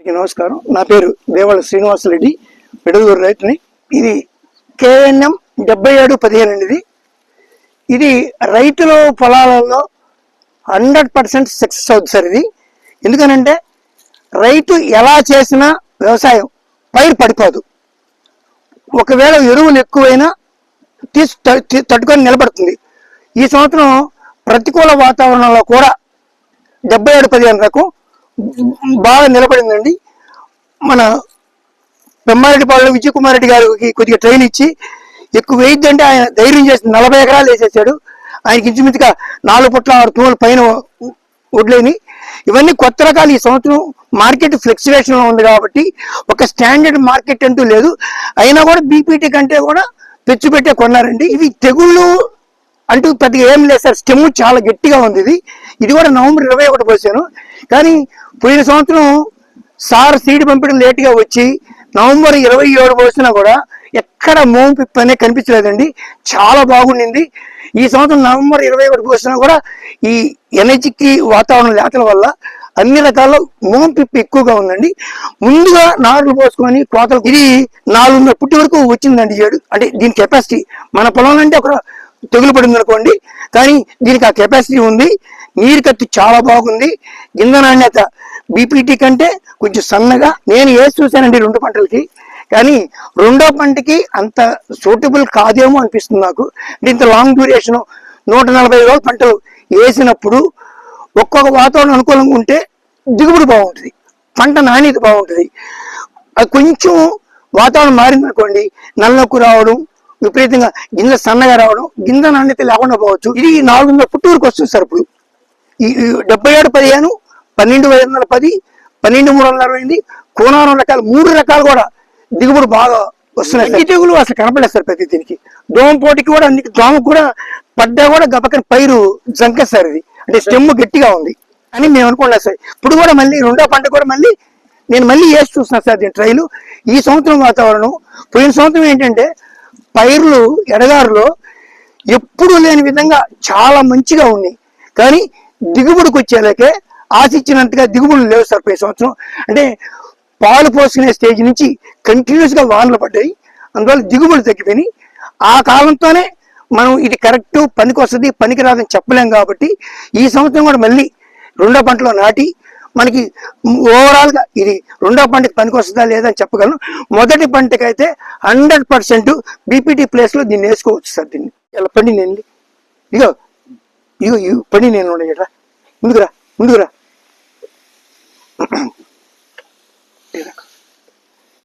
అందరికీ నమస్కారం. నా పేరు దేవాల శ్రీనివాసరెడ్డి పెడదూరు రైతుని. ఇది కేఎన్ఎం డెబ్బై ఏడు పదిహేను అండి ఇది ఇది రైతుల పొలాలలో హండ్రెడ్ పర్సెంట్ సక్సెస్ అవుతుంది సార్ ఇది. ఎందుకనంటే రైతు ఎలా చేసినా వ్యవసాయం పైరు పడిపోదు. ఒకవేళ ఎరువులు ఎక్కువైనా తీసి త- తట్టుకొని నిలబడుతుంది. ఈ సంవత్సరం ప్రతికూల వాతావరణంలో కూడా డెబ్బై ఏడు పదిహేను రకం బాగా నిలబడిందండి. మన పెమ్మారెడ్డిపాలెం విజయ్ రెడ్డి గారికి కొద్దిగా ట్రైన్ ఇచ్చి ఎక్కువ వేయద్దంటే ఆయన ధైర్యం చేసి నలభై ఎకరాలు వేసేసాడు. ఆయనకి ఇంచుమించుగా నాలుగు పుట్ల ఆరు తూముల పైన వడ్లేని ఇవన్నీ కొత్త రకాలు. ఈ సంవత్సరం మార్కెట్ ఫ్లక్చువేషన్లో ఉంది కాబట్టి ఒక స్టాండర్డ్ మార్కెట్ అంటూ లేదు. అయినా కూడా బీపీటీ కంటే కూడా తెచ్చిపెట్టే కొన్నారండి. ఇవి తెగుళ్ళు అంటూ పెద్దగా ఏం లేదు సార్. స్టెమ్ చాలా గట్టిగా ఉంది ఇది. ఇది కూడా నవంబర్ ఇరవై ఒకటి పోసాను. కానీ పోయిన సంవత్సరం సార్ సీడ్ పంపడం లేట్గా వచ్చి నవంబర్ ఇరవై ఏడు పోసినా కూడా ఎక్కడ మోం పిప్ అనేది కనిపించలేదండి. చాలా బాగుండింది. ఈ సంవత్సరం నవంబర్ ఇరవై ఒకటి పోసినా కూడా ఈ ఎనర్జీకి వాతావరణం లేతల వల్ల అన్ని రకాల మోం పిప్పి ఎక్కువగా ఉందండి. ముందుగా నారులు పోసుకొని కోతలు ఇది నాలుగున్నర పుట్టి వరకు వచ్చిందండి ఏడు. అంటే దీని కెపాసిటీ మన పొలం అంటే ఒక తెగులు పడింది అనుకోండి కానీ దీనికి ఆ కెపాసిటీ ఉంది. నీరు కత్తి చాలా బాగుంది. గింజ నాణ్యత బీపీటీ కంటే కొంచెం సన్నగా. నేను వేసి చూశానండి రెండు పంటలకి. కానీ రెండో పంటకి అంత సూటబుల్ కాదేమో అనిపిస్తుంది నాకు. దీంతో లాంగ్ డ్యూరేషన్ నూట నలభై రోజుల పంటలు వేసినప్పుడు ఒక్కొక్క వాతావరణం అనుకూలంగా ఉంటే దిగుబడి బాగుంటుంది. పంట నాణ్యత బాగుంటుంది. అది కొంచెం వాతావరణం మారింది అనుకోండి రావడం విపరీతంగా గింజ సన్నగా రావడం గింజ నాణ్యత లేకుండా పోవచ్చు. ఇది నాలుగున్నర పుట్టూరుకు వస్తుంది సార్ ఇప్పుడు. ఈ డెబ్బై ఏడు పదిహేను పన్నెండు ఐదు వందల పది పన్నెండు మూడు వందల అరవై ఎనిమిది కోనారం రకాలు మూడు రకాలు కూడా దిగుబడి బాగా వస్తున్నాయి సార్. తెగులు అసలు కనపడలేదు సార్ ప్రతి దీనికి? దోమ పోటీకి కూడా అన్ని దోమ కూడా పడ్డా కూడా గబకని పైరు జంకేస్తారు ఇది. అంటే స్టెమ్ గట్టిగా ఉంది అని మేము అనుకున్నాం సార్. ఇప్పుడు కూడా మళ్ళీ రెండో పంట కూడా మళ్ళీ నేను మళ్ళీ వేసి చూస్తున్నా సార్ దీని ట్రైలు ఈ సంవత్సరం వాతావరణం పోయిన సంవత్సరం ఏంటంటే పైర్లు ఎడగారులో ఎప్పుడు లేని విధంగా చాలా మంచిగా ఉన్నాయి. కానీ దిగుబడికి వచ్చేలాకే ఆశించినంతగా దిగుబడులు లేవు సార్ పోయిన సంవత్సరం. అంటే పాలు పోసుకునే స్టేజ్ నుంచి కంటిన్యూస్గా వానలు పడ్డాయి. అందువల్ల దిగుబడి తగ్గిపోయినాయి. ఆ కాలంతోనే మనం ఇది కరెక్ట్ పనికి వస్తుంది పనికి రాదని చెప్పలేం కాబట్టి ఈ సంవత్సరం కూడా మళ్ళీ రెండో పంటలో నాటి మనకి ఓవరాల్గా ఇది రెండో పంటకి పనికొస్తుందా లేదని లేదా అని చెప్పగలను. మొదటి పంటకి అయితే హండ్రెడ్ పర్సెంట్ బీపీటీ ప్లేస్లో దీన్ని వేసుకోవచ్చు సార్ దీన్ని. ఇలా పండి నేను ఇగో ఇగో ఇగో పండి నేను ఉండేట్రా ముందుకురా ముందుకురా